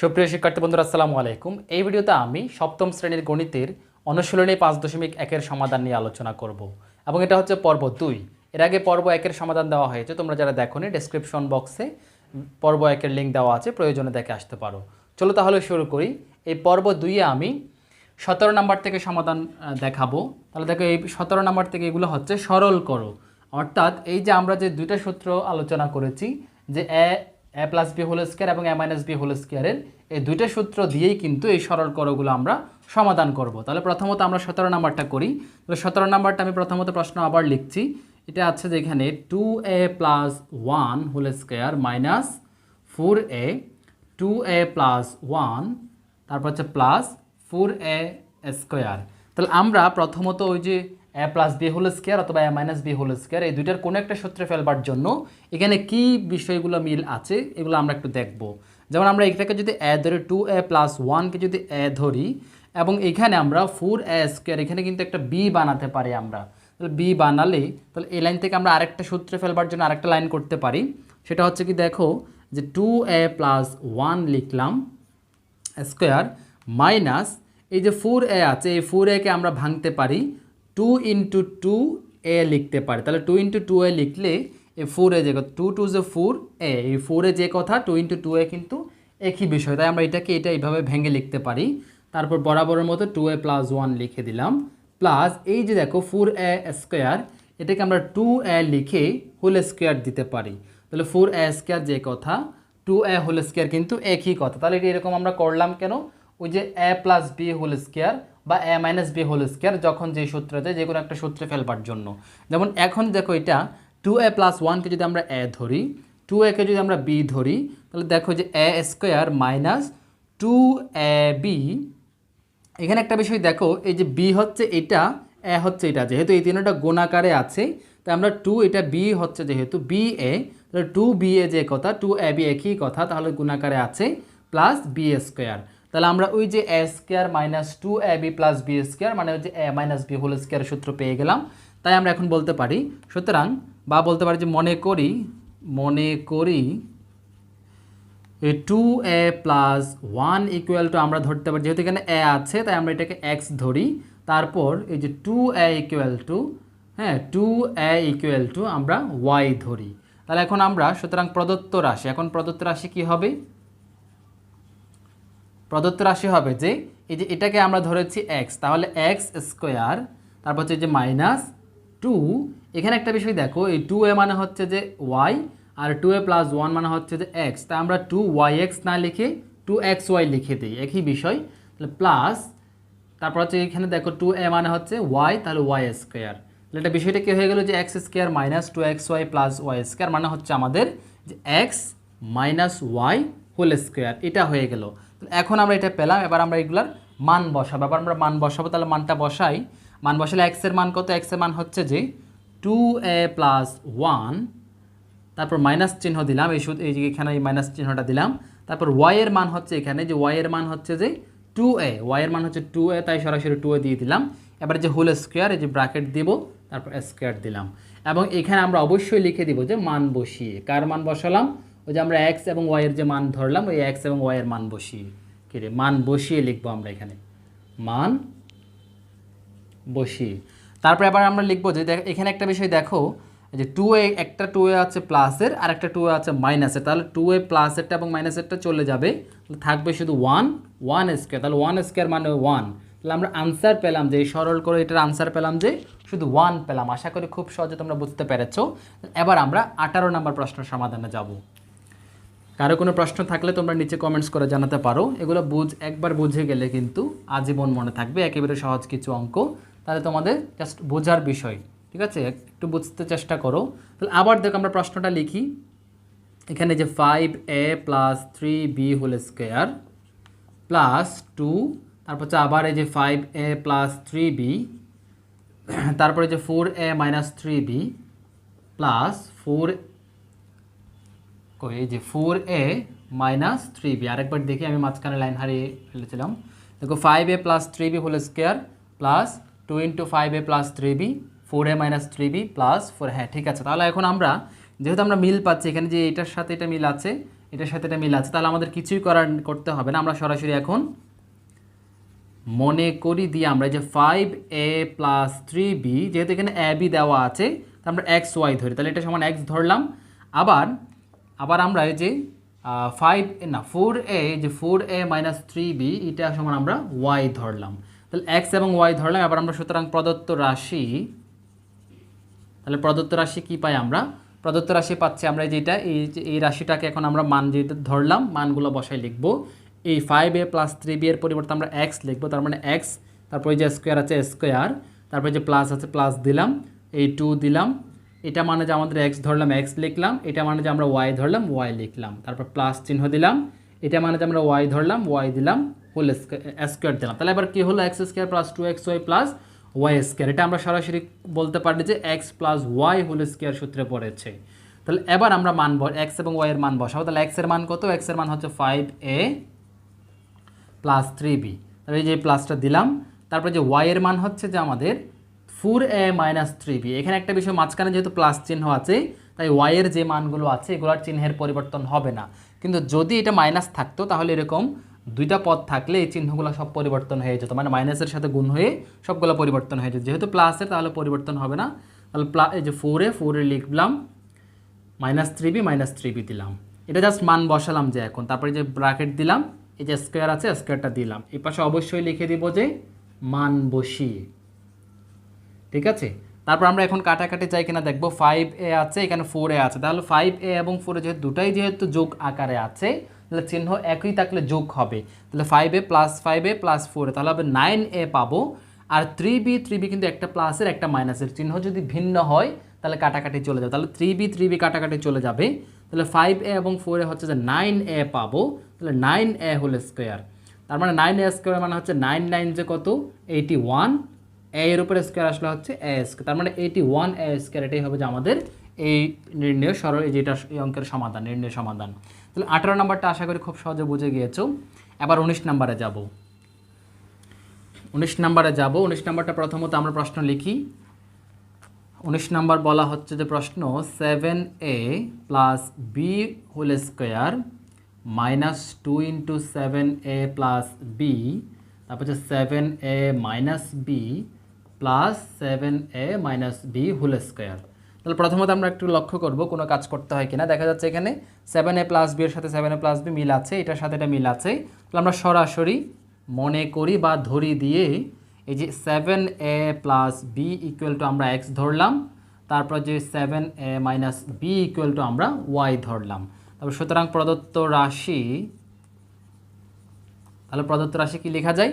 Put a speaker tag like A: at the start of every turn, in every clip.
A: সুপ্রিয় শিক্ষার্থী বন্ধুরা, আসসালামু আলাইকুম। এই ভিডিওতে আমি সপ্তম শ্রেণির গণিতের অনুশীলনী পাঁচ দশমিক একের সমাধান নিয়ে আলোচনা করব এবং এটা হচ্ছে পর্ব দুই। এর আগে পর্ব একের সমাধান দেওয়া হয়েছে, তোমরা যারা দেখো দেখোনি ডেসক্রিপশন বক্সে পর্ব একের লিঙ্ক দেওয়া আছে, প্রয়োজনে দেখে আসতে পারো। চলো তাহলে শুরু করি। এই পর্ব দুইয়ে আমি সতেরো নাম্বার থেকে সমাধান দেখাবো। তাহলে দেখো, এই সতেরো নাম্বার থেকে এগুলো হচ্ছে সরল করো। অর্থাৎ এই যে আমরা যে দুইটা সূত্র আলোচনা করেছি, যে A plus B whole square এবং এ মাইনাস বি হোল স্কোয়ারের এই দুইটা সূত্র দিয়েই কিন্তু এই সরল করোগুলো আমরা সমাধান করব। তাহলে প্রথমত আমরা সতেরো নাম্বারটা করি। তাহলে সতেরো নাম্বারটা আমি প্রথমত প্রশ্ন আবার লিখছি। এটা আছে যে এখানে two A plus one whole square minus four A two A plus one তারপর হচ্ছে প্লাস ফোর এ স্কোয়ার তাহলে আমরা প্রথমত ওই যে A plus B whole square অথবা A minus B whole square এই দুইটার কোনো একটা সূত্রে ফেলবার জন্য এখানে কি বিষয়গুলো মিল আছে, এগুলো আমরা একটু দেখব। যেমন আমরা এটাকে যদি এ ধরি টু এ প্লাস ওয়ানকে যদি এ ধরি, এবং এখানে আমরা ফোর এ স্কোয়ার এখানে কিন্তু একটা বি বানাতে পারি আমরা। তাহলে বি বানালে, তাহলে এই লাইন থেকে আমরা আরেকটা সূত্রে ফেলবার জন্য আরেকটা লাইন করতে পারি। সেটা হচ্ছে কি, দেখো যে টু এ প্লাস ওয়ান লিখলাম স্কোয়ার মাইনাস এই যে ফোর এ আছে, এই ফোর একে আমরা ভাঙতে পারি। টু ইন্টু টু এ লিখতে পারি। তাহলে টু ইন্টু টু এ লিখলে এই ফোর এ যে টু টু যে ফোর এ এই ফোর এ যে কথা টু ইন্টু টু এ কিন্তু একই বিষয়। তাই আমরা এটাকে এটা এইভাবে ভেঙে লিখতে পারি। তারপর বরাবরের মতো টু এ প্লাস ওয়ান লিখে দিলাম। প্লাস এই যে দেখো ফোর এ স্কোয়ার এটাকে আমরা টু এ লিখে হোল স্কোয়ার দিতে পারি। তাহলে ফোর এ স্কোয়ার যে কথা টু এ হোল স্কোয়ার কিন্তু একই কথা। তাহলে এটা এরকম আমরা করলাম কেন? ওই যে A plus B whole square বা A minus B whole square যখন যে সূত্রতে যে কোনো একটা সূত্রে ফেলবার জন্য। যেমন এখন দেখো এটা টু এ প্লাস ওয়ানকে যদি আমরা এ ধরি টু একে যদি আমরা বি ধরি, তাহলে দেখো যে A square minus two A B এখানে একটা বিষয় দেখো, এই যে বি হচ্ছে এটা এ হচ্ছে এটা, যেহেতু এই তিনটা গুণাকারে আছে, তাই আমরা টু এটা বি হচ্ছে যেহেতু বি এ তাহলে টু বি এ যে কথা টু এ বি একই কথা, তাহলে গুণাকারে আছে প্লাস বি স্কোয়ার তাহলে আমরা ওই যে A square minus two A B plus B square মানে ওই যে A minus B whole square সূত্র পেয়ে গেলাম। তাই আমরা এখন বলতে পারি, সুতরাং বা বলতে পারি যে মনে করি মনে করি two A plus one equal to আমরা ধরতে পারি, যেহেতু এখানে এ আছে, তাই আমরা এটাকে এক্স ধরি। তারপর এই যে টু এ ইকুয়াল টু হ্যাঁ টু এ ইকুয়াল টু আমরা ওয়াই ধরি। তাহলে এখন আমরা, সুতরাং প্রদত্ত রাশি, এখন প্রদত্ত রাশি কি হবে? প্রদত্ত রাশি হবে যে, এই যে এটাকে আমরা ধরেছি এক্স তাহলে এক্স স্কোয়ার তারপর হচ্ছে যে মাইনাস টু এখানে একটা বিষয় দেখো, এই টু এ মানে হচ্ছে যে ওয়াই আর টু এ প্লাস ওয়ান মানে হচ্ছে যে এক্স তাই আমরা টু ওয়াই এক্স না লিখে টু এক্স ওয়াই লিখে দিই, একই বিষয়, তাহলে প্লাস তারপর হচ্ছে এখানে দেখো টু এ মানে হচ্ছে ওয়াই তাহলে ওয়াই স্কোয়ার তাহলে এটা বিষয়টা কী হয়ে গেলো যে X square minus two X Y plus Y square মানে হচ্ছে আমাদের যে X minus Y whole square এটা হয়ে গেল। এখন আমরা এটা পেলাম, এবার আমরা এগুলার মান বসাবো। এবার আমরা মান বসাবো, তাহলে মানটা বসাই। মান বসালে এক্সের মান কত? এক্সের মান হচ্ছে যে টু এ প্লাস ওয়ান তারপর মাইনাস চিহ্ন দিলাম। এই শুধু এই এখানে এই মাইনাস চিহ্নটা দিলাম। তারপর ওয়াইয়ের মান হচ্ছে এখানে যে ওয়াই এর মান হচ্ছে যে টু এ ওয়াইয়ের মান হচ্ছে টু এ তাই সরাসরি টু এ দিয়ে দিলাম। এবার যে হোল স্কোয়ার এই যে ব্র্যাকেট দিব, তারপর স্কোয়ার দিলাম। এবং এখানে আমরা অবশ্যই লিখে দিব যে মান বসিয়ে। কার মান বসালাম? ওই যে আমরা এক্স এবং ওয়াইয়ের যে মান ধরলাম, ওই এক্স এবং ওয়াই এর মান বসিয়ে, কি রে? মান বসিয়ে লিখব আমরা এখানে। মান বসিয়ে। তারপরে আবার আমরা লিখব যে এখানে একটা বিষয় দেখো, যে টু এ একটা টু এ আছে প্লাসের আর একটা টু এ আছে মাইনাসের তাহলে টু এ প্লাসেরটা এবং মাইনাসেরটা চলে যাবে। থাকবে শুধু ওয়ান ওয়ান স্কোয়ার তাহলে ওয়ান স্কোয়ার মানে ওয়ান তাহলে আমরা আনসার পেলাম যে সরল করে এটার আনসার পেলাম যে, শুধু ওয়ান পেলাম। আশা করি খুব সহজে তোমরা বুঝতে পেরেছ। এবার আমরা আঠারো নম্বর প্রশ্নের সমাধানে যাব। কারও কোনো প্রশ্ন থাকলে তোমরা নিচে কমেন্টস করে জানাতে পারো। এগুলো বুঝ, একবার বুঝে গেলে কিন্তু আজীবন মনে থাকবে, একেবারে সহজ কিছু অঙ্ক। তাহলে তোমাদের জাস্ট বোঝার বিষয়, ঠিক আছে? একটু বুঝতে চেষ্টা করো। তাহলে আবার দেখো আমরা প্রশ্নটা লিখি। এখানে যে five A plus three B whole square plus two তারপর হচ্ছে আবার এই যে five A plus three B তারপরে যে four A minus three B plus four কই, এই যে four A minus three B আরেকবার দেখি আমি মাঝখানে লাইন হারিয়ে ফেলেছিলাম। দেখো five A plus three B whole square plus two into five A plus three B four A minus three B plus four হ্যাঁ ঠিক আছে। তাহলে এখন আমরা, যেহেতু আমরা মিল পাচ্ছি, এখানে যে এটার সাথে এটা মিল আছে, এটার সাথে এটা মিল আছে, তাহলে আমাদের কিছুই করার করতে হবে না। আমরা সরাসরি এখন মনে করি দিয়ে আমরা যে five A plus three B যেহেতু এখানে এ বি দেওয়া আছে, তা আমরা এক্স ওয়াই ধরি। তাহলে এটা সমান এক্স ধরলাম। আবার আবার আমরা এই যে ফাইভ না ফোর এ যে four A minus three B এটা সমান আমরা ওয়াই ধরলাম। তাহলে এক্স এবং ওয়াই ধরলাম, এবার আমরা সুতরাং প্রদত্ত রাশি, তাহলে প্রদত্ত রাশি কি পাই আমরা? প্রদত্ত রাশি পাচ্ছি আমরা যেটা, এই যে, এই রাশিটাকে এখন আমরা মান যেটা ধরলাম, মানগুলো বসাই লিখব। এই five A plus three B এর পরিবর্তে আমরা এক্স লিখব, তার মানে এক্স তারপরে যে স্কোয়ার আছে স্কোয়ার তারপরে যে প্লাস আছে প্লাস দিলাম, এই টু দিলাম এটা মানে যে আমাদের এক্স ধরলাম এক্স লিখলাম, এটা মানে যে আমরা ওয়াই ধরলাম ওয়াই লিখলাম। তারপর প্লাস চিহ্ন দিলাম, এটা মানে যে আমরা ওয়াই ধরলাম ওয়াই দিলাম হোল স্কোয়ার দিলাম। তাহলে এবার কী হলো? X square plus two X Y plus Y square এটা আমরা সরাসরি বলতে পারি যে X plus Y whole square সূত্রে পড়েছে। তাহলে এবার আমরা মান এক্স এবং ওয়াই এর মান বসাবো। তাহলে এক্সের মান কত? এক্সের মান হচ্ছে five A plus three B তাহলে এই যে প্লাসটা দিলাম, তারপরে যে ওয়াই এর মান হচ্ছে যে আমাদের four A minus three B এখানে একটা বিষয়, মাঝখানে যেহেতু প্লাস চিহ্ন আছে, তাই ওয়াই এর যে মানগুলো আছে, এগুলোর চিহ্নের পরিবর্তন হবে না। কিন্তু যদি এটা মাইনাস থাকতো, তাহলে এরকম দুইটা পদ থাকলে এই চিহ্নগুলো সব পরিবর্তন হয়ে যেত। মানে মাইনাসের সাথে গুণ হয়ে সবগুলো পরিবর্তন হয়ে যেত। যেহেতু প্লাসের তাহলে পরিবর্তন হবে না। তাহলে প্লা এই যে ফোরে ফোরে লিখলাম minus three B minus three B দিলাম। এটা জাস্ট মান বসালাম যে এখন। তারপরে যে ব্র্যাকেট দিলাম, এই যে স্কোয়ার আছে স্কোয়ারটা দিলাম। এই পাশে অবশ্যই লিখে দিব যে মান বসিয়ে। ঠিক আছে? তারপর আমরা এখন কাটাকাটি চাই কিনা দেখব ফাইভ এ আছে, এখানে ফোর এ আছে। তাহলে ফাইভ এ এবং ফোর এ যেহেতু দুটাই যেহেতু যোগ আকারে আছে, তাহলে চিহ্ন একই থাকলে যোগ হবে। তাহলে five A plus five A plus four তাহলে হবে নাইন এ পাবো। আর থ্রি বি থ্রি বি কিন্তু একটা প্লাসের একটা মাইনাসের চিহ্ন যদি ভিন্ন হয়, তাহলে কাটাকাটি চলে যাবে। তাহলে থ্রি বি থ্রি বি কাটাকাটি চলে যাবে। তাহলে ফাইভ এ এবং ফোর এ হচ্ছে যে নাইন এ পাবো। তাহলে নাইন এ হোল স্কোয়ার তার মানে নাইন এ স্কোয়ার মানে হচ্ছে নাইন নাইন যে কত? এইটি ওয়ান এ এর উপরে স্কোয়ার আসলে হচ্ছে এ স্কোয়ার তার মানে এইটি ওয়ান এ স্কোয়ার এটাই হবে যে আমাদের এই নির্ণয় সরল যেটা এই অঙ্কের সমাধান, নির্ণয় সমাধান। তাহলে আঠারো নাম্বারটা আশা করি খুব সহজে বুঝে গিয়েছো। এবার উনিশ নাম্বারে যাব। উনিশ নাম্বারে যাব। উনিশ নাম্বারটা প্রথমত আমরা প্রশ্ন লিখি। উনিশ নাম্বার বলা হচ্ছে যে প্রশ্ন seven A plus B whole square minus two into seven A plus B তারপর হচ্ছে seven A minus B plus seven A minus B whole square তাহলে প্রথমত আমরা একটু লক্ষ্য করব কোনো কাজ করতে হয় কিনা। দেখা যাচ্ছে এখানে সেভেন এ প্লাস বি এর সাথে সেভেন এ প্লাস বি মিল আছে, এটার সাথে এটা মিল আছে। তাহলে আমরা সরাসরি মনে করি বা ধরি দিয়ে এই যে seven A plus B equal to আমরা এক্স ধরলাম, তারপর যে seven A minus B equal to আমরা ওয়াই ধরলাম। তারপর সুতরাং প্রদত্ত রাশি, তাহলে প্রদত্ত রাশি কি লেখা যায়?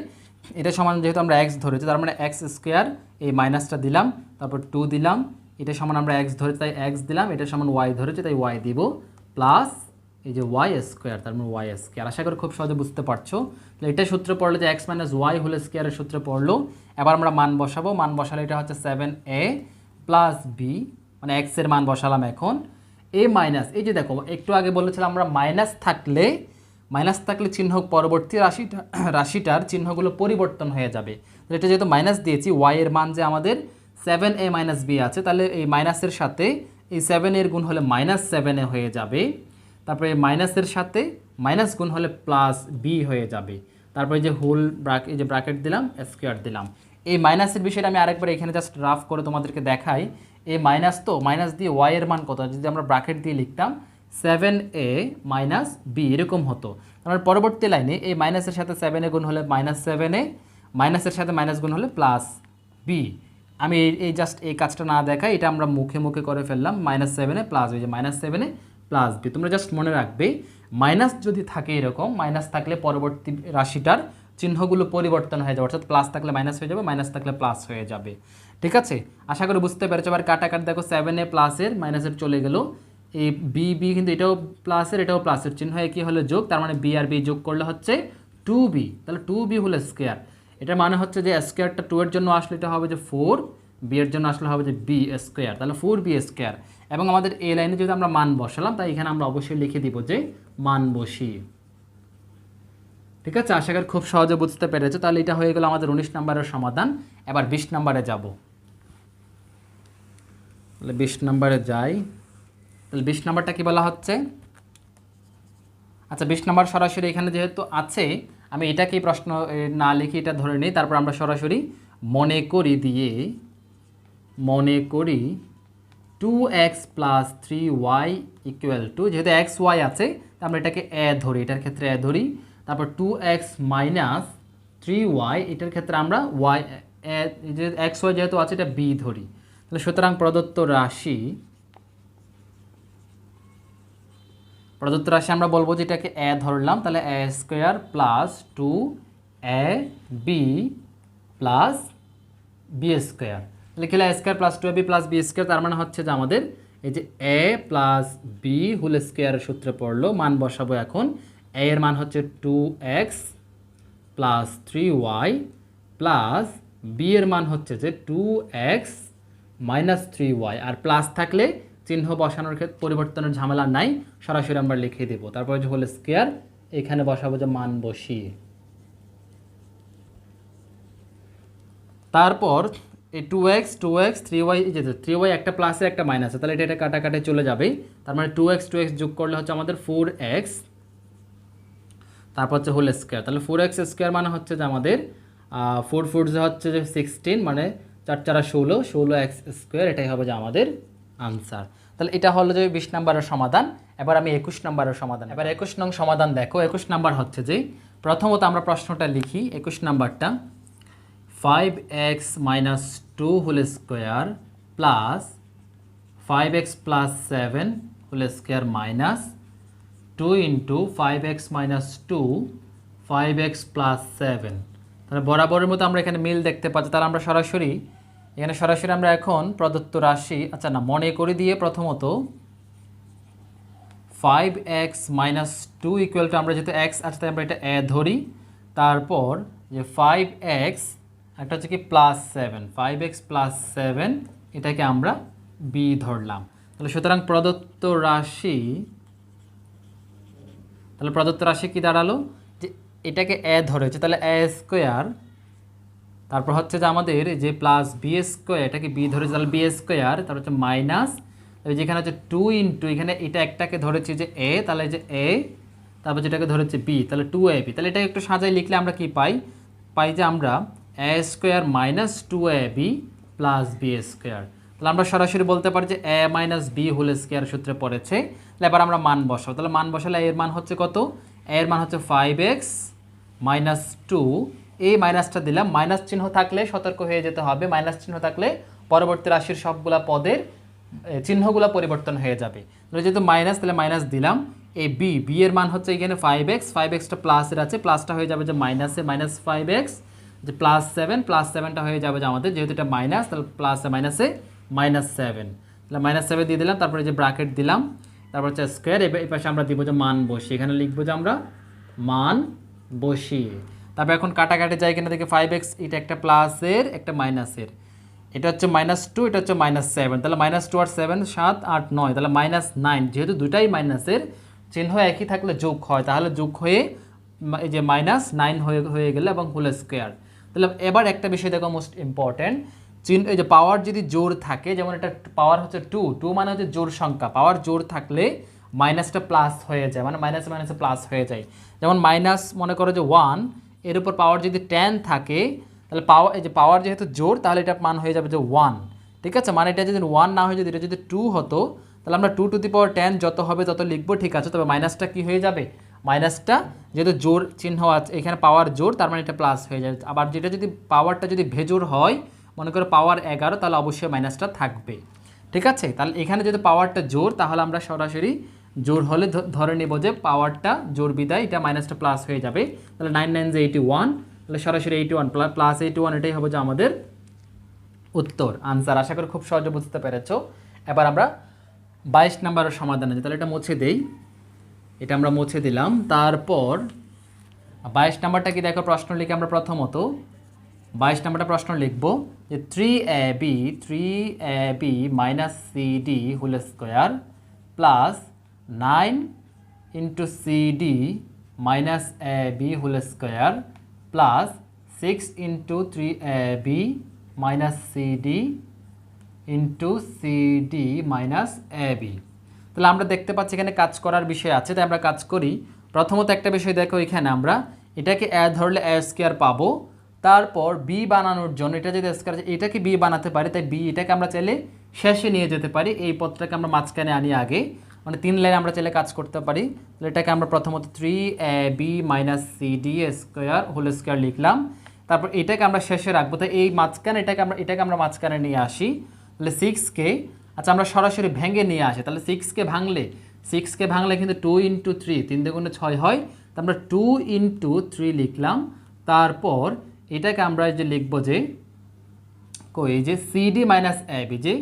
A: এটা সমান যেহেতু আমরা এক্স ধরেছি, তার মানে এক্স স্কোয়ার এই মাইনাসটা দিলাম, তারপর টু দিলাম, এটা সমান আমরা এক্স ধরেছি, তাই এক্স দিলাম, এটা সমান ওয়াই ধরেছি, তাই ওয়াই দিব প্লাস এই যে ওয়াই স্কোয়ার তার মানে ওয়াই স্কোয়ার আশা করি খুব সহজে বুঝতে পারছ। তাহলে এটা সূত্রে পড়ল যে এক্স মাইনাস ওয়াই হোল স্কোয়ারের সূত্রে পড়ল, এবার আমরা মান বসাবো, মান বসালে এটা হচ্ছে সেভেন এ প্লাস বি মানে এক্সের মান বসালাম এখন এ মাইনাস এই যে দেখো, একটু আগে বলেছিলাম আমরা মাইনাস থাকলে মাইনাস থাকলে চিহ্ন পরবর্তী রাশিটা, রাশিটার চিহ্নগুলো পরিবর্তন হয়ে যাবে। এটা যেহেতু মাইনাস দিয়েছি ওয়াই এর মান যে আমাদের সেভেন এ মাইনাস বি আছে, তাহলে এই মাইনাসের সাথে এই সেভেন এর গুণ হলে মাইনাস সেভেন এ হয়ে যাবে। তারপরে মাইনাসের সাথে মাইনাস গুণ হলে প্লাস বি হয়ে যাবে। তারপরে যে হোল ব্রাক এই যে ব্র্যাকেট দিলাম স্কোয়ার দিলাম। এই মাইনাসের বিষয়টা আমি আরেকবার এখানে জাস্ট রাফ করে তোমাদেরকে দেখাই। এই মাইনাস তো মাইনাস দিয়ে ওয়াই এর মান কত? যদি আমরা ব্র্যাকেট দিয়ে লিখতাম সেভেন এ মাইনাস বি এরকম হতো। তারপর পরবর্তী লাইনে এই মাইনাসের সাথে সেভেন এ গুণ হলে মাইনাস সেভেন এ মাইনাসের সাথে মাইনাস গুণ হলে প্লাস বি আমি এই জাস্ট এই কাজটা না দেখাই, এটা আমরা মুখে মুখে করে ফেললাম মাইনাস সেভেনে প্লাস ওই যে মাইনাস সেভেনে প্লাস বি তোমরা জাস্ট মনে রাখবে মাইনাস যদি থাকে এরকম মাইনাস থাকলে পরবর্তী রাশিটার চিহ্নগুলো পরিবর্তন হয়ে যাবে, অর্থাৎ প্লাস থাকলে মাইনাস হয়ে যাবে মাইনাস থাকলে প্লাস হয়ে যাবে। ঠিক আছে? আশা করি বুঝতে পেরেছ। আবার কাটাকাটি দেখো সেভেনে প্লাসের মাইনাসের চলে গেল। এই বি বি কিন্তু এটাও প্লাসের এটাও প্লাসের চিহ্ন একই হলে যোগ, তার মানে বি আর বি যোগ করলে হচ্ছে টু বি তাহলে টু বি হলো স্কোয়ার এটা মানে হচ্ছে যে স্কোয়ারটা টু এর জন্য আসলে এটা হবে যে ফোর বি এর জন্য আসলে হবে যে বি স্কোয়ার তাহলে ফোর বি স্কোয়ার এবং আমাদের এই লাইনে যদি আমরা মান বসালাম, তাই এখানে আমরা অবশ্যই লিখে দিব যে মান বসি ঠিক আছে? আশা করি খুব সহজে বুঝতে পেরেছ। তাহলে এটা হয়ে গেল আমাদের উনিশ নম্বরের সমাধান। এবার বিশ নম্বরে যাব। তাহলে বিশ নম্বরে যাই। তাহলে বিশ নম্বরটা কি বলা হচ্ছে? আচ্ছা বিশ নম্বর সরাসরি এখানে যেহেতু আছে, আমি এটাকেই প্রশ্ন না লিখে এটা ধরে নিই, তারপর আমরা সরাসরি মনে করি দিয়ে, মনে করি two X plus three Y equal to যেহেতু এক্স ওয়াই আছে আমরা এটাকে এ ধরি, এটার ক্ষেত্রে এ ধরি, তারপর two X minus three Y এটার ক্ষেত্রে আমরা ওয়াই এক্স ওয়াই যেহেতু আছে, এটা বি ধরি। তাহলে সুতরাং প্রদত্ত রাশি প্রদত্ত রাশি আমরা বলব যে এটাকে এ ধরলাম, তাহলে A square plus two A B plus B square. তাহলে খেলে A square plus two A B plus B square, তার মানে হচ্ছে যে আমাদের এই যে এ প্লাস বি হোল স্কোয়ারের সূত্রে পড়ল, মান বসাবো এখন। এ এর মান হচ্ছে two X plus three Y plus B এর মান হচ্ছে যে two X minus three Y. আর প্লাস থাকলে চিহ্ন বসানোর ক্ষেত্রে পরিবর্তনের ঝামেলা নাই। সরাসরি আমরা লিখে দেবো। তারপরে যে হোল স্কোয়ার এখানে বসাবো যে মান বসিয়ে। তারপর এই two X two X three Y যে থ্রি ওয়াই একটা প্লাসে একটা মাইনাসে তাহলে এটা এটা কাটাকাটি চলে যাবে তার মানে টু এক্স টু এক্স যোগ করলে হচ্ছে আমাদের ফোর এক্স তারপর হচ্ছে হোল স্কোয়ার তাহলে ফোর এক্স স্কোয়ার মানে হচ্ছে যে আমাদের ফোর ফোর যে হচ্ছে যে সিক্সটিন মানে চার চারা ষোলো ষোলো এক্স স্কোয়ার এটাই হবে যে আমাদের আনসার। তাহলে এটা হলো যে বিশ নাম্বারের সমাধান, এবার আমি একুশ নাম্বারের সমাধান। এবার একুশ নং সমাধান দেখো, একুশ নাম্বার হচ্ছে যে প্রথমত আমরা প্রশ্নটা লিখি, একুশ নাম্বারটা five X minus two whole square plus five X plus seven whole square minus two into five X minus two five X plus seven তাহলে বরাবরের মতো আমরা এখানে মিল দেখতে পাচ্ছি। তাহলে আমরা সরাসরি এখানে সরাসরি আমরা এখন প্রদত্ত রাশি আচ্ছা না, মনে করে দিয়ে প্রথমত five X minus two equal to আমরা যেহেতু এক্স আছে তাই আমরা এটা এ ধরি, তারপর যে ফাইভ এক্স একটা হচ্ছে কি plus seven five X plus seven এটাকে আমরা বি ধরলাম। তাহলে সুতরাং প্রদত্ত রাশি, তাহলে প্রদত্ত রাশি কি দাঁড়াল? যে এটাকে এ ধরেছে, তাহলে এ স্কোয়ার তারপর হচ্ছে যে আমাদের যে প্লাস বি স্কোয়ার এটাকে বি ধরেছে তাহলে বি স্কোয়ার তারপর হচ্ছে মাইনাস যেখানে হচ্ছে টু ইন্টু এখানে এটা একটাকে ধরেছি যে এ তাহলে যে এ তারপর যেটাকে ধরেছে বি তাহলে টু এ বি তাহলে এটা একটু সাজাই লিখলে আমরা কি পাই? পাই যে আমরা A square minus two A B plus B square তাহলে আমরা সরাসরি বলতে পারি যে A minus B whole square সূত্রে পড়েছে। তাহলে এবার আমরা মান বসাবো। তাহলে মান বসালে এর মান হচ্ছে কত? এর মান হচ্ছে ফাইভ এক্স মাইনাস টু এই মাইনাসটা দিলাম। মাইনাস চিহ্ন থাকলে সতর্ক হয়ে যেতে হবে। মাইনাস চিহ্ন থাকলে পরবর্তী রাশির সবগুলা পদের এ, চিহ্নগুলো পরিবর্তন হয়ে যাবে। যেহেতু মাইনাস তাহলে মাইনাস দিলাম। এই বি বি এর মান হচ্ছে এখানে ফাইভ এক্স ফাইভ এক্সটা প্লাসের আছে। প্লাসটা হয়ে যাবে যে মাইনাসে মাইনাস ফাইভ এক্স যে প্লাস সেভেন প্লাস সেভেনটা হয়ে যাবে যে আমাদের। যেহেতু এটা মাইনাস তাহলে প্লাসে মাইনাসে মাইনাস সেভেন তাহলে মাইনাস সেভেন দিয়ে দিলাম। তারপরে যে ব্র্যাকেট দিলাম তারপর হচ্ছে স্কোয়ার এই পাশে আমরা দিব যে মান বসিয়ে। এখানে লিখব যে আমরা মান বসিয়ে। তারপর এখন কাটাকাটি যায় কিনা দেখে ফাইভ এক্স এটা একটা প্লাসের একটা মাইনাসের এটা হচ্ছে মাইনাস টু এটা হচ্ছে মাইনাস সেভেন তাহলে মাইনাস টু আর সেভেন সাত, আট, নয়। তাহলে মাইনাস নাইন যেহেতু দুটাই মাইনাসের চিহ্ন একই থাকলে যোগ হয়। তাহলে যোগ হয়ে এই যে মাইনাস নাইন হয়ে হয়ে গেলে এবং হোল স্কোয়ার তাহলে এবার একটা বিষয় দেখো মোস্ট ইম্পর্ট্যান্ট চিহ্ন, এই যে পাওয়ার যদি জোর থাকে, যেমন এটা পাওয়ার হচ্ছে টু টু মানে হচ্ছে জোর সংখ্যা। পাওয়ার জোর থাকলে মাইনাসটা প্লাস হয়ে যায়। মানে মাইনাস মাইনাসে প্লাস হয়ে যায়। যেমন মাইনাস মনে করো যে ওয়ান এর উপর পাওয়ার যদি টেন থাকে, তাহলে পাওয়ার এই যে পাওয়ার যেহেতু জোর, তাহলে এটা মান হয়ে যাবে যে ওয়ান ঠিক আছে? মানে এটা যদি ওয়ান না হয়ে যদি এটা যদি টু হতো, তাহলে আমরা two two the power ten যত হবে তত লিখব, ঠিক আছে? তবে মাইনাসটা কি হয়ে যাবে? মাইনাসটা যেহেতু জোর চিহ্ন আছে, এখানে পাওয়ার জোর, তার মানে এটা প্লাস হয়ে যাবে। আবার যেটা যদি পাওয়ারটা যদি ভেজোর হয়, মনে করো পাওয়ার এগারো, তাহলে অবশ্যই মাইনাসটা থাকবে। ঠিক আছে? তাহলে এখানে যদি পাওয়ারটা জোর, তাহলে আমরা সরাসরি জোর হলে ধরে নেব যে পাওয়ারটা জোর বিদায়, এটা মাইনাসটা প্লাস হয়ে যাবে। তাহলে নাইন নাইন যে এইটি ওয়ান তাহলে সরাসরি eighty one plus eighty one এটাই হবে যে আমাদের উত্তর আনসার আশা করি খুব সহজে বুঝতে পেরেছ। এবার আমরা বাইশ নাম্বারের সমাধান আছে তাহলে এটা মুছে দেই। এটা আমরা মুছে দিলাম। তারপর বাইশ নাম্বারটা কি দেখো, প্রশ্ন লিখে আমরা প্রথমত বাইশ নাম্বারটা প্রশ্ন লিখব যে three A B three A B minus C D whole square plus nine into C D minus A B whole square plus six into three A B minus C D into C D minus A B. তাহলে আমরা দেখতে পাচ্ছি এখানে কাজ করার বিষয় আছে, তাই আমরা কাজ করি। প্রথমত একটা বিষয় দেখো এখানে আমরা, এটাকে এ ধরলে এ স্কোয়ার পাবো, তারপর বি বানানোর জন্য, এটা যদি স্কোয়ার এটাকে বি বানাতে পারি, তাই বি এটাকে আমরা চাইলে শেষে নিয়ে যেতে পারি, এই পথটাকে আমরা মাঝখানে আনি আগে। মানে তিন লাইন আমরা চাইলে কাজ করতে পারি। এটাকে আমরা প্রথমত three A B minus C D square whole square লিখলাম। তারপর এটাকে আমরা শেষে রাখব। তাই এই মাঝখানে এটাকে আমরা এটাকে আমরা মাঝখানে নিয়ে আসি। তাহলে সিক্সকে আচ্ছা আমরা সরাসরি ভেঙে নিয়ে আসি। তাহলে সিক্সকে ভাঙলে সিক্সকে ভাঙলে কিন্তু টু ইন্টু থ্রি তিন দুগুণে ছয় হয়। তো আমরা টু ইন্টু থ্রি লিখলাম। তারপর এটাকে আমরা যে লিখব যে কই? যে সিডি মাইনাস এবি যে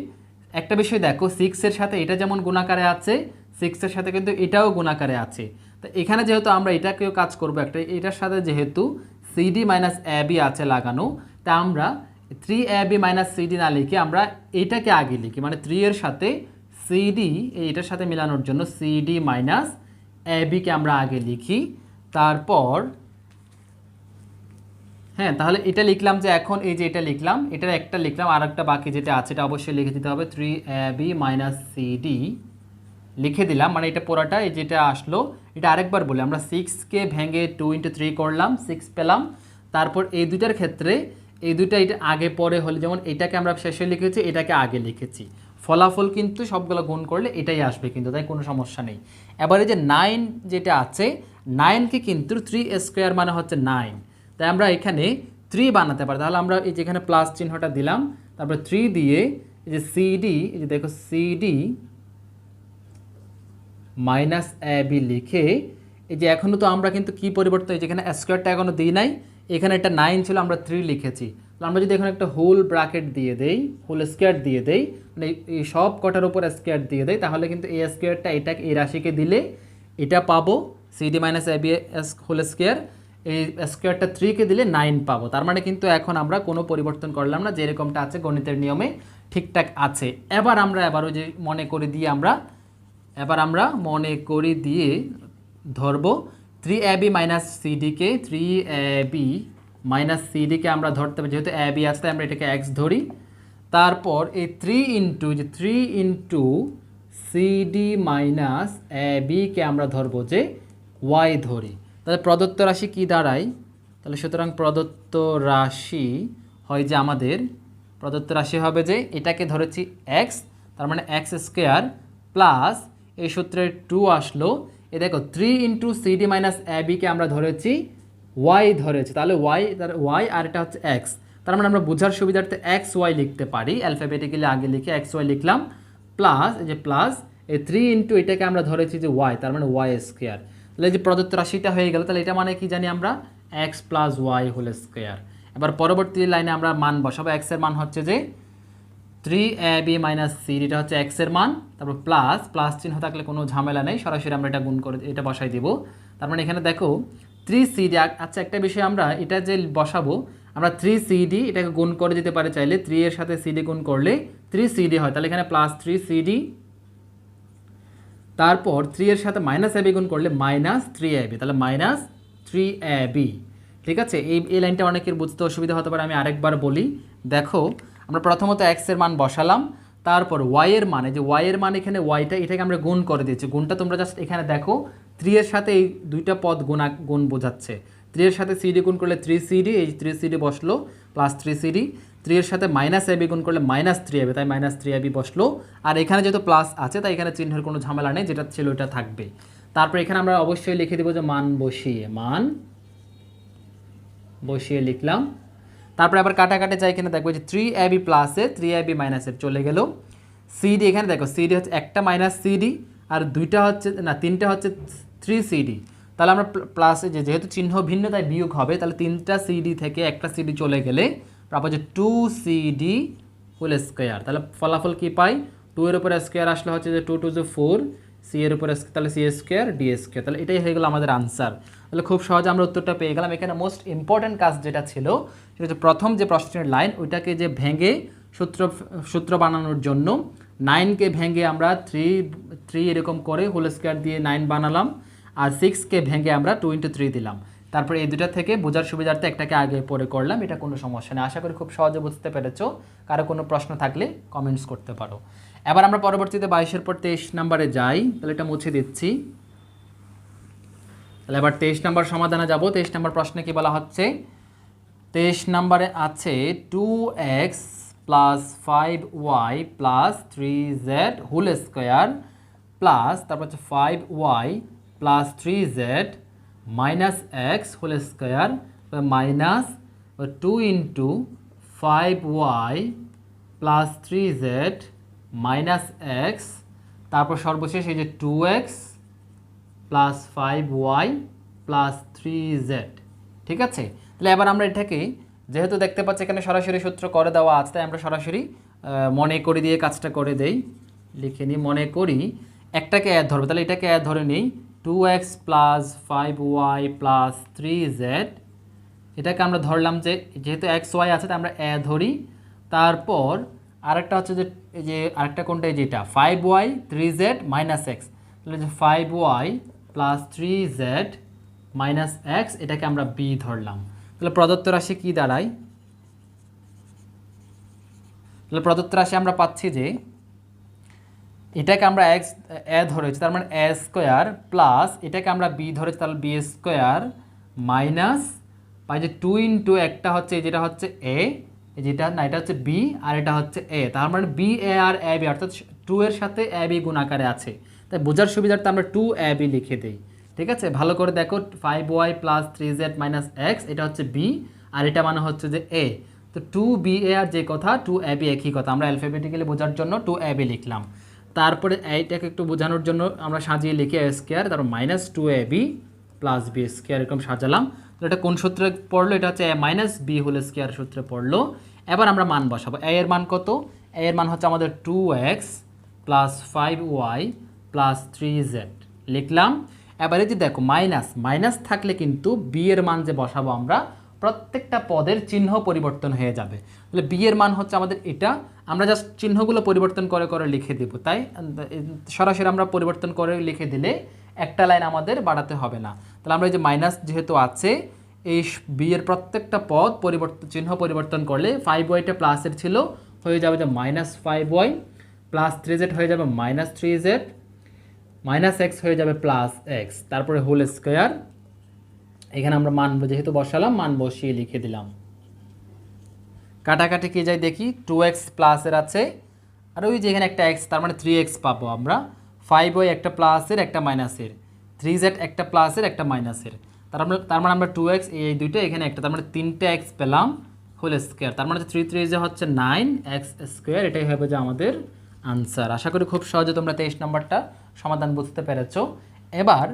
A: একটা বিষয় দেখো সিক্সের সাথে এটা যেমন গুণাকারে আছে সিক্সের সাথে কিন্তু এটাও গুণাকারে আছে। তো এখানে যেহেতু আমরা এটাকেও কাজ করব একটা, এটার সাথে যেহেতু সিডি মাইনাস এবি আছে লাগানো, তা আমরা থ্রি এবি মাইনাস সিডি না লিখে আমরা এটাকে আগে লিখি। মানে থ্রি এর সাথে সিডি এটার সাথে মেলানোর জন্য সিডি মাইনাস এবিকে আমরা আগে লিখি। তারপর হ্যাঁ তাহলে এটা লিখলাম যে এখন এই যে এটা লিখলাম, এটার একটা লিখলাম আর একটা বাকি যেটা আছে, এটা অবশ্যই লিখে দিতে হবে। থ্রি বি মাইনাস সিডি লিখে দিলাম মানে এটা পুরোটা এই যেটা আসলো, এটা আরেকবার বলি, আমরা সিক্সকে ভেঙে টু ইন্টু থ্রি করলাম সিক্স পেলাম, তারপর এই দুইটার ক্ষেত্রে, এই দুইটা এটা আগে পরে হলে, যেমন এটাকে আমরা শেষে লিখেছি, এটাকে আগে লিখেছি। ফলাফল কিন্তু সবগুলো গুণ করলে এটাই আসবে কিন্তু, তাই কোনো সমস্যা নেই। এবারে যে নাইন যেটা আছে নাইনকে কিন্তু থ্রি স্কোয়ার মানে হচ্ছে নাইন তাই আমরা এখানে থ্রি বানাতে পারি। তাহলে আমরা এই যেখানে প্লাস চিহ্নটা দিলাম, তারপরে থ্রি দিয়ে, এই যে সিডি এই যে দেখো সিডি মাইনাস এ বি লিখে, এই যে এখনও তো আমরা কিন্তু কি পরিবর্তন এই যেখানে স্কোয়ারটা এখনও দিই নাই, এখানে একটা নাইন ছিল, আমরা থ্রি লিখেছি। আমরা যদি এখানে একটা হোল ব্র্যাকেট দিয়ে দেই হোল স্কোয়ার দিয়ে দেই মানে এই সব কটার উপর স্কোয়ার দিয়ে দেই, তাহলে কিন্তু এই স্কোয়ারটা এটা এই রাশিকে দিলে এটা পাবো C D minus A B S whole square এই স্কোয়ারটা থ্রিকে দিলে নাইন পাবো। তার মানে কিন্তু এখন আমরা কোনো পরিবর্তন করলাম না, যেরকমটা আছে গণিতের নিয়মে ঠিকঠাক আছে। এবার আমরা, এবার ওই যে মনে করে দিয়ে আমরা এবার আমরা মনে করি দিয়ে ধরবো থ্রি এ বি মাইনাস সিডিকে থ্রি এ বি মাইনাস সিডিকে আমরা ধরতে পারি। যেহেতু এ বি আছে, তাই আমরা এটাকে এক্স ধরি। তারপর এই থ্রি ইন্টু যে three into C D minus A বিকে আমরা ধরবো যে ওয়াই ধরি। তাহলে প্রদত্ত রাশি কি দাঁড়ায়? তাহলে সুতরাং প্রদত্ত রাশি হয় যে আমাদের, প্রদত্ত রাশি হবে যে এটাকে ধরেছি এক্স তার মানে এক্স স্কোয়ার প্লাস এই সূত্রের টু আসলো। এ দেখো three into C D minus A বিকে আমরা ধরেছি ওয়াই ধরেছি। তাহলে ওয়াই ওয়াই আর এটা হচ্ছে এক্স তার মানে আমরা বোঝার সুবিধার্থে এক্স ওয়াই লিখতে পারি। অ্যালফাবেটিক্যালি আগে লিখে এক্স ওয়াই লিখলাম। প্লাস এই যে প্লাস এই থ্রি ইন্টু এটাকে আমরা ধরেছি যে ওয়াই তার মানে ওয়াই স্কোয়ার তাহলে যে প্রদত্ত রাশিটা হয়ে গেল, তাহলে এটা মানে কি জানি আমরা? X plus Y whole square এবার পরবর্তী লাইনে আমরা মান বসাবো। এক্সের মান হচ্ছে যে three A B minus C এটা হচ্ছে এক্সের মান, তারপর প্লাস প্লাস চিহ্ন থাকলে কোনো ঝামেলা নেই, সরাসরি আমরা এটা গুণ করে, এটা বসাই দিব। তার মানে এখানে দেখো থ্রি সিডি আচ্ছা একটা বিষয় আমরা এটা যে বসাবো, আমরা থ্রি সিডি এটাকে গুণ করে দিতে পারি চাইলে থ্রি এর সাথে সিডি গুণ করলে থ্রি সিডি হয়। তাহলে এখানে প্লাস থ্রি সিডি তারপর থ্রি এর সাথে মাইনাস এবি গুণ করলে মাইনাস থ্রি এবি তাহলে মাইনাস থ্রি এবি ঠিক আছে? এই এই লাইনটা অনেকের বুঝতে অসুবিধা হতে পারে, আমি আরেকবার বলি। দেখো আমরা প্রথমত এক্সের মান বসালাম, তারপর ওয়াই এর মানে যে ওয়াই এর মান এখানে ওয়াইটা এটাকে আমরা গুণ করে দিয়েছি। গুণটা তোমরা জাস্ট এখানে দেখো থ্রি এর সাথে এই দুইটা পদ গুণা গুণ বোঝাচ্ছে। থ্রি এর সাথে সিডি গুণ করলে থ্রি সিডি এই থ্রি সিডি বসল plus three C D three এর সাথে মাইনাস এবি গুণ করলে মাইনাস থ্রি এবি তাই মাইনাস থ্রি এবি বসল। আর এখানে যেহেতু প্লাস আছে, তাই এখানে চিহ্নের কোনো ঝামেলা নেই, যেটা ছিল ওটা থাকবে। তারপর এখানে আমরা অবশ্যই লিখে দেবো যে মান বসিয়ে মান বসিয়ে লিখলাম। তারপরে আবার কাটাকাটি যাই এখানে দেখব যে থ্রি এবি প্লাসে থ্রি এবি মাইনাসের চলে গেল। সিডি এখানে দেখো সিডি হচ্ছে একটা মাইনাস সিডি আর দুইটা হচ্ছে, না, তিনটা হচ্ছে থ্রি সিডি তাহলে আমরা প্লাসে যে যেহেতু চিহ্ন ভিন্ন তাই বিয়োগ হবে, তাহলে তিনটা সিডি থেকে একটা সিডি চলে গেলে তারপর যে টু সিডি হোল স্কোয়ার তাহলে ফলাফল কী পাই? টু এর উপরে স্কোয়ার আসলে হচ্ছে যে টু টু যে ফোর সি এর উপরে তাহলে সি স্কোয়ার ডি স্কোয়ার তাহলে এটাই হয়ে গেলো আমাদের আনসার তাহলে খুব সহজে আমরা উত্তরটা পেয়ে গেলাম। এখানে মোস্ট ইম্পর্ট্যান্ট কাজ যেটা ছিল, সেটা হচ্ছে প্রথম যে প্রশ্নের লাইন ওইটাকে যে ভেঙে সূত্র সূত্র বানানোর জন্য নাইনকে ভেঙে আমরা থ্রি থ্রি এরকম করে হোল স্কোয়ার দিয়ে নাইন বানালাম আর সিক্সকে ভেঙে আমরা টু ইন্টু থ্রি দিলাম। তারপরে এই দুটা থেকে বোঝার সুবিধার্থে একটাকে আগে পরে করলাম, এটা কোনো সমস্যা নেই। আশা করি খুব সহজে বুঝতে পেরেছ। কারও কোনো প্রশ্ন থাকলে কমেন্টস করতে পারো। এবার আমরা পরবর্তীতে বাইশের পর তেইশ নাম্বারে যাই। তাহলে এটা মুছে দিচ্ছি। তাহলে এবার তেইশ নাম্বার সমাধানে যাব। তেইশ নাম্বার প্রশ্নে কি বলা হচ্ছে? তেইশ নাম্বারে আছে two X plus five Y plus three Z whole square plus তারপর হচ্ছে five Y plus three Z minus X whole square minus two into five Y plus three Z minus X তারপর সর্বশেষ এই যে two X plus five Y plus three Z ঠিক আছে? তাহলে এবার আমরা এটাকে, যেহেতু দেখতে পাচ্ছি এখানে সরাসরি সূত্র করে দেওয়া আছে, তাই আমরা সরাসরি মনে করে দিয়ে কাজটা করে দেই। লিখে নিই, মনে করি একটাকে অ্যাড ধরবো। তাহলে এটাকে অ্যাড ধরে নিই two X plus five Y plus three Z এটাকে আমরা ধরলাম যে, যেহেতু এক্স ওয়াই আছে, তাই আমরা এ ধরি। তারপর আরেকটা হচ্ছে যে এই যে আরেকটা কোনটা, এই যেটা five Y three Z minus X তাহলে যে five Y plus three Z minus X এটাকে আমরা বি ধরলাম। তাহলে প্রদত্ত রাশি কী দাঁড়ায়? তাহলে প্রদত্ত রাশি আমরা পাচ্ছি যে, এটাকে আমরা এক্স এ ধরেছি, তার মানে এ স্কোয়ার প্লাস এটাকে আমরা বি ধরেছি, তাহলে বি স্কোয়ার মাইনাস পাই যে টু ইন্টু একটা হচ্ছে, যেটা হচ্ছে এ যেটা, না, এটা হচ্ছে বি আর এটা হচ্ছে এ তার মানে বি এ আর এ বি অর্থাৎ টু এর সাথে এ বি গুণ আকারে আছে। তাই বোঝার সুবিধার্থে আমরা টু এ বি লিখে দিই। ঠিক আছে? ভালো করে দেখো five Y plus three Z minus X এটা হচ্ছে বি আর এটা মানে হচ্ছে যে এ তো টু বি এ আর যে কথা টু এ বি একই কথা। আমরা অ্যালফাবেটিক্যালি বোঝার জন্য টু এ বি লিখলাম। তারপরে এইটাকে একটু বোঝানোর জন্য আমরা সাজিয়ে লিখে এ স্কোয়ার তারপর minus two A B plus B square এরকম সাজালাম। এটা কোন সূত্রে পড়ল? এটা হচ্ছে A minus B whole square সূত্রে পড়ল। এবার আমরা মান বসাবো। এ এর মান কত? এ এর মান হচ্ছে আমাদের two X plus five Y plus three Z লিখলাম। এবারে যে দেখো মাইনাস মাইনাস থাকলে কিন্তু বি এর মান যে বসাবো আমরা, প্রত্যেকটা পদের চিহ্ন পরিবর্তন হয়ে যাবে। তাহলে বি এর মান হচ্ছে আমাদের এটা। আমরা জাস্ট চিহ্নগুলো পরিবর্তন করে করে লিখে দেব, তাই? সরাসরি আমরা পরিবর্তন করে, লিখে দিলে একটা লাইন আমাদের বাড়াতে হবে না। তাহলে আমরা এই যে মাইনাস যেহেতু আছে, এই বি এর প্রত্যেকটা পদ পরিবর্তন চিহ্ন পরিবর্তন করলে ফাইভ ওয়াইটা প্লাসের ছিল, হয়ে যাবে যে minus five Y plus three Z হয়ে যাবে minus three Z minus X হয়ে যাবে প্লাস এক্স তারপরে হোল স্কোয়ার এখানে আমরা মান যেহেতু বসালাম, মান বসিয়ে লিখে দিলাম। কাটাকাটি কি যায় দেখি টু এক্স প্লাসের আছে, আর ওই যে এখানে একটা এক্স তার মানে থ্রি এক্স পাবো আমরা। ফাইভ ওই একটা প্লাসের একটা মাইনাসের থ্রি জেড একটা প্লাসের একটা মাইনাসের তার আমরা তার মানে আমরা টু এক্স এই দুইটা এখানে একটা। তার মানে তিনটে এক্স পেলাম হোল স্কোয়ার তার মানে থ্রি থ্রি যে হচ্ছে নাইন এক্স স্কোয়ার এটাই হবে যে আমাদের আনসার আশা করি খুব সহজে তোমরা তেইশ নম্বরটা সমাধান বুঝতে পেরেছ। এবার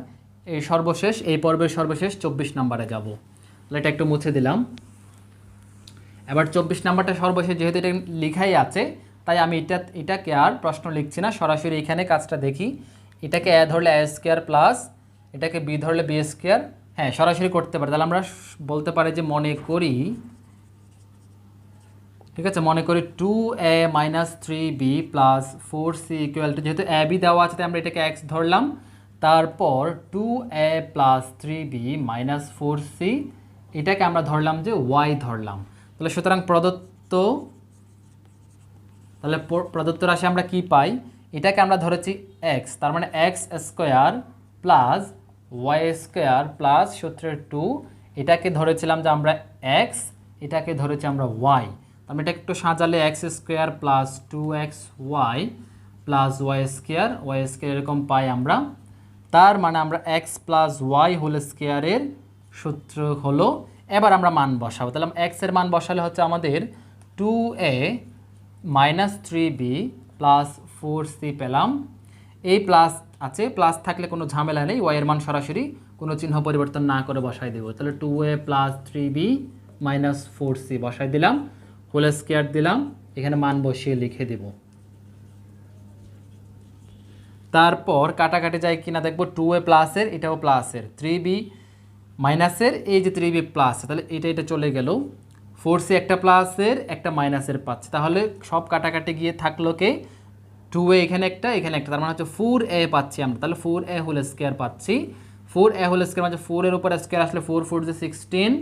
A: এই সর্বশেষ, এই পর্বের সর্বশেষ চব্বিশ নম্বরে যাব। তাহলে এটা একটু মুছে দিলাম। এবার চব্বিশ নাম্বারটা সর্বশেষ, যেহেতু এটা লেখাই আছে তাই আমি এটা, এটাকে আর প্রশ্ন লিখছি না, সরাসরি এখানে কাজটা দেখি। এটাকে এ ধরলে এ স্কোয়ার প্লাস, এটাকে বি ধরলে বি স্কোয়ার। হ্যাঁ সরাসরি করতে পারি। তাহলে আমরা বলতে পারি যে মনে করি, ঠিক আছে, মনে করি two A minus three B plus four C equal to, যেহেতু এ বি দেওয়া আছে, তাই আমরা এটাকে এক্স ধরলাম। তারপর two A plus three B minus four C, এটাকে আমরা ধরলাম যে ওয়াই ধরলাম। তাহলে সুতরাং প্রদত্ত তাহলে প্রদত্ত রাশি আমরা কি পাই? এটাকে আমরা ধরেছি এক্স তার মানে X square plus Y square plus সূত্রের টু এটাকে ধরেছিলাম যে আমরা এক্স এটাকে ধরেছি আমরা ওয়াই আমি এটা একটু সাজালে X square plus two X Y plus Y square Y square এরকম পাই আমরা। তার মানে আমরা এক্স প্লাস ওয়াই হোল স্কোয়ারের সূত্র হলো, এবার আমরা মান বসাবো। তাহলে এক্সের মান বসালে হচ্ছে আমাদের two A minus three B plus four C পেলাম। এই প্লাস আছে, প্লাস থাকলে কোনো ঝামেলা নেই ওয়াই এর মান সরাসরি কোনো চিহ্ন পরিবর্তন না করে বসাই দেবো। তাহলে two A plus three B minus four C বসাই দিলাম হোল স্কোয়ার দিলাম, এখানে মান বসিয়ে লিখে দেবো। তারপর কাটাকাটি যায় কিনা দেখব টু এ প্লাসের এটাও প্লাসের থ্রি বি মাইনাসের এই যে থ্রি বি প্লাস তাহলে এটা এটা চলে গেল। ফোর সি একটা প্লাসের একটা মাইনাসের পাচ্ছে। তাহলে সব কাটাকাটি গিয়ে থাকল কে? টু এ এখানে একটা এখানে একটা। তার মানে হচ্ছে ফোর এ পাচ্ছি আমরা। তাহলে ফোর এ হোল স্কোয়ার পাচ্ছি। ফোর এ হোল স্কোয়ার মানে ফোর এর উপর স্কোয়ার আসলে ফোর ফোর যে সিক্সটিন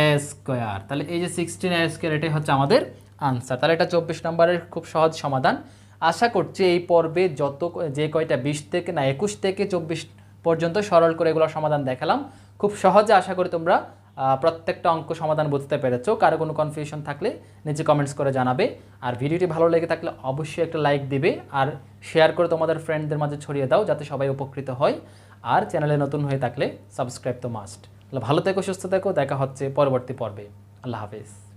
A: এ স্কোয়ার তাহলে এই যে সিক্সটিন এ স্কোয়ার এটাই হচ্ছে আমাদের আনসার তাহলে এটা চব্বিশ নম্বরের খুব সহজ সমাধান। আশা করছি এই পর্বে যত যে কয়টা বিশ থেকে না একুশ থেকে চব্বিশ পর্যন্ত সরল করে এগুলোর সমাধান দেখালাম। খুব সহজে আশা করি তোমরা প্রত্যেকটা অঙ্ক সমাধান বুঝতে পেরেছ। কারও কোনো কনফিউশন থাকলে নিচে কমেন্টস করে জানাবে। আর ভিডিওটি ভালো লেগে থাকলে অবশ্যই একটা লাইক দিবে আর শেয়ার করে তোমাদের ফ্রেন্ডদের মাঝে ছড়িয়ে দাও যাতে সবাই উপকৃত হয়। আর চ্যানেলে নতুন হয়ে থাকলে সাবস্ক্রাইব তো মাস্ট ভালো থেকো, সুস্থ থেকো, দেখা হচ্ছে পরবর্তী পর্বে। আল্লাহ হাফেজ।